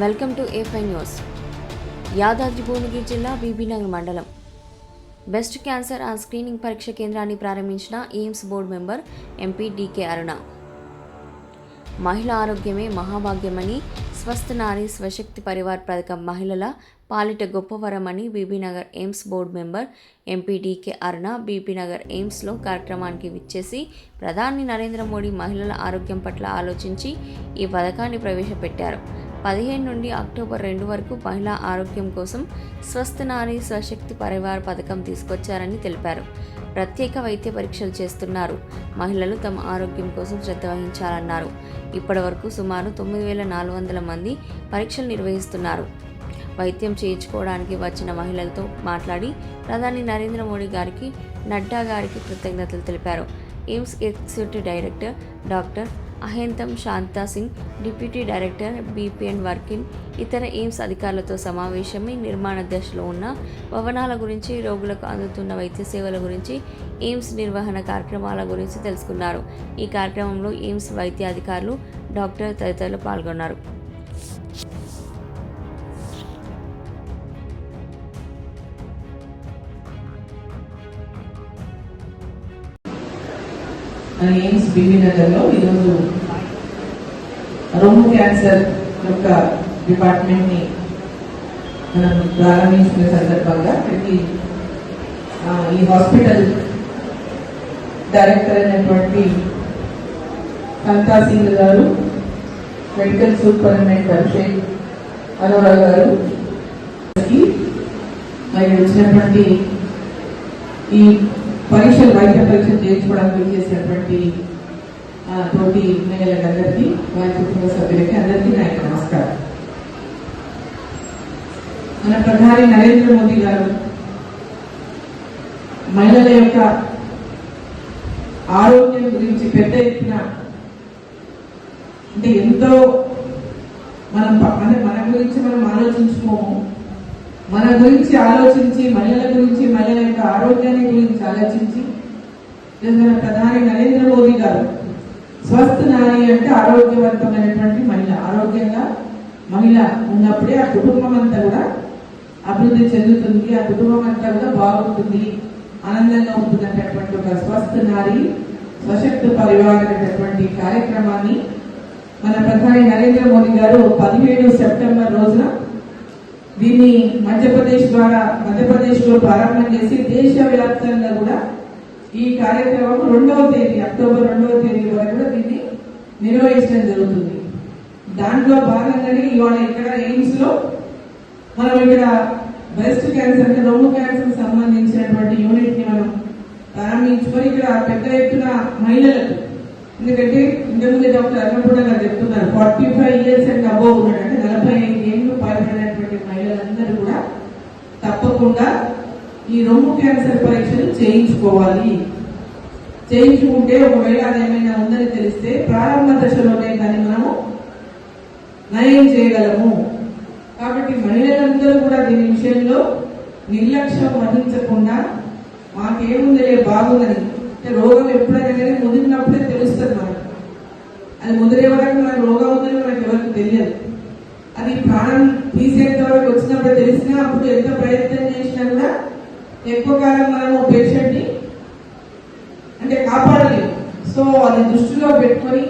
Welcome to ఏఫై news Yadadri Bhuvanagiri జిల్లా బీబీనగర్ మండలం. బెస్ట్ క్యాన్సర్ అండ్ స్క్రీనింగ్ పరీక్ష కేంద్రాన్ని ప్రారంభించిన AIIMS board member MP DK Aruna. మహిళ ఆరోగ్యమే మహాభాగ్యమని స్వస్థ నారీ స్వశక్తి పరివార్ పథకం మహిళల పాలిట గొప్ప వరమని Bibinagar AIIMS board member MP DK Aruna Bibinagar ఎయిమ్స్లో కార్యక్రమానికి విచ్చేసి ప్రధాని నరేంద్ర మోడీ మహిళల ఆరోగ్యం పట్ల ఆలోచించి ఈ పథకాన్ని ప్రవేశపెట్టారు. పదిహేను నుండి అక్టోబర్ రెండు వరకు మహిళా ఆరోగ్యం కోసం స్వస్థ నారీ స్వశక్తి పరివార్ పథకం తీసుకొచ్చారని తెలిపారు. ప్రత్యేక వైద్య పరీక్షలు చేస్తున్నారు. మహిళలు తమ ఆరోగ్యం కోసం శ్రద్ధ వహించాలన్నారు. ఇప్పటి వరకు సుమారు తొమ్మిది వేల నాలుగు వందల మంది పరీక్షలు నిర్వహిస్తున్నారు. వైద్యం చేయించుకోవడానికి వచ్చిన మహిళలతో మాట్లాడి ప్రధాని నరేంద్ర మోడీ గారికి నడ్డా గారికి కృతజ్ఞతలు తెలిపారు. AIIMS executive director doctor Ahentham Shanta Singh deputy director బీపీఎన్ వర్కిన్ ఇతర ఎయిమ్స్ అధికారులతో సమావేశమై నిర్మాణ దశలో ఉన్న భవనాల గురించి రోగులకు అందుతున్న వైద్య సేవల గురించి ఎయిమ్స్ నిర్వహణ కార్యక్రమాల గురించి తెలుసుకున్నారు. ఈ కార్యక్రమంలో ఎయిమ్స్ వైద్య అధికారులు డాక్టర్ తదితరులు పాల్గొన్నారు. ఎయిమ్స్ బీబీ నగర్లో ఈరోజు రొమ్ము క్యాన్సర్ యొక్క డిపార్ట్మెంట్ని మనం ప్రారంభించిన సందర్భంగా ప్రతి ఈ హాస్పిటల్ డైరెక్టర్ అయినటువంటి సంతా సింగ్ గారు మెడికల్ సూపరింటెండెంట్ అభిషేక్ అరోరా గారు మరి వచ్చినటువంటి ఈ పరీక్షలు వైద్య పరీక్షలు చేయించుకోవడానికి చేసినటువంటి తోటి మహిళలందరికీ వారి కుటుంబ సభ్యులకి అందరికీ నా యొక్క నమస్కారం. మన ప్రధాని నరేంద్ర మోదీ గారు మహిళల యొక్క ఆరోగ్యం గురించి పెద్ద ఎత్తున అంటే ఎంతో మనం అంటే మన గురించి మనం ఆలోచించుకోము. గురించి ఆలోచించి మహిళల గురించి మహిళల యొక్క ఆరోగ్యాన్ని గురించి ఆలోచించి ప్రధాని నరేంద్ర మోదీ గారు స్వస్థ నారి అంటే ఆరోగ్యవంతమైనటువంటి మహిళ. ఆరోగ్యంగా మహిళ ఉన్నప్పుడే ఆ కుటుంబం అంతా కూడా అభివృద్ధి చెందుతుంది ఆ కుటుంబం అంతా కూడా బాగుంటుంది ఆనందంగా ఉంటుంది అనేటటువంటి ఒక స్వస్థ నారి సశక్త పరివార్ అనేటటువంటి కార్యక్రమాన్ని మన ప్రధాని నరేంద్ర మోదీ గారు పదిహేడు సెప్టెంబర్ రోజున దీన్ని మధ్యప్రదేశ్ ద్వారా మధ్యప్రదేశ్లో ప్రారంభం చేసి దేశవ్యాప్తంగా కూడా ఈ కార్యక్రమం రెండవ తేదీ అక్టోబర్ రెండవ తేదీ వరకు కూడా దీన్ని నిర్వహించడం జరుగుతుంది. దాంట్లో భాగంగానే ఇవాళ ఇక్కడ ఎయిమ్స్లో మనం ఇక్కడ బ్రెస్ట్ క్యాన్సర్ అంటే రొమ్ము క్యాన్సర్ సంబంధించినటువంటి యూనిట్ని మనం ప్రారంభించుకొని ఇక్కడ పెద్ద ఎత్తున మహిళలకు ఎందుకంటే ఇంతకుముందు డాక్టర్ అన్నపూర్ణ గారు చెప్తున్నారు forty five years and above ఉన్నాడు. అంటే నలభై ఐదు ఏళ్ళు పైబడినటువంటి మహిళలందరూ కూడా తప్పకుండా ఈ రొమ్ము క్యాన్సర్ పరీక్షలు చేయించుకోవాలి. చేయించుకుంటే ఒకవేళ అది ఏమైనా ఉందని తెలిస్తే ప్రారంభ దశలోనే దాన్ని మనము నయం చేయగలము. కాబట్టి మహిళలందరూ కూడా దీని విషయంలో నిర్లక్ష్యం వహించకుండా మాకేముందిలే బాగుందని రోగం ఎప్పుడైనా ముదిరినప్పుడే తెలుస్తుంది మనకు. అది ముదిరే వరకు మనకు రోగం ఉందని మనకు ఎవరికి తెలియదు. అది ప్రాణం తీసేంత వరకు వచ్చినప్పుడు తెలిసినా అప్పుడు ఎంత ప్రయత్నం చేసినా కూడా ఎక్కువ కాలం మనము పేషెంట్ని అంటే కాపాడలేము. సో అది దృష్టిలో పెట్టుకొని